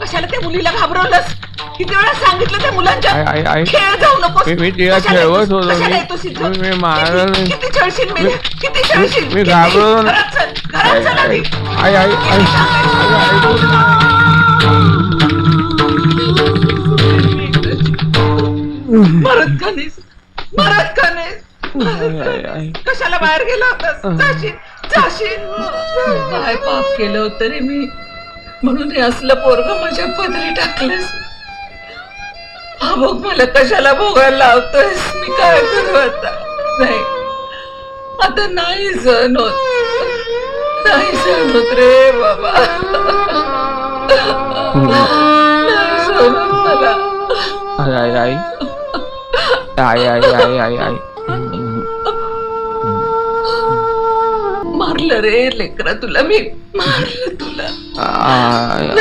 कशाला त्या मुलीला घाबरवलंस? किती वेळा सांगितलं त्या मुलांच्या आई आई आई. खेळ जाऊ नको मी- मी तिला खेळवत होतो. मी- मी- मी मारलं नाही. किती छळशील मी? किती छळशील मी किती? घाबरलो नाही. घरात चल घरात आई चल आई आधी. आई आई आई. मरत मरत कशाला बाहेर गेला होतास? जाशील जाशील. काय पाप केलं होतं रे मी? म्हणून हे असलं पोरग माझ्या पदरी टाकलंस. हा भोग मला कशाला भोगायला लावतोयस? मी काय करू आता? नाही. आता नाही सण होत. नाही सण होत रे बाबा. नाही होत मला. आई आई आई. आई आई आई आई आई. मारलं रे लेकरा तुला मी. मारलं तुला. 啊呀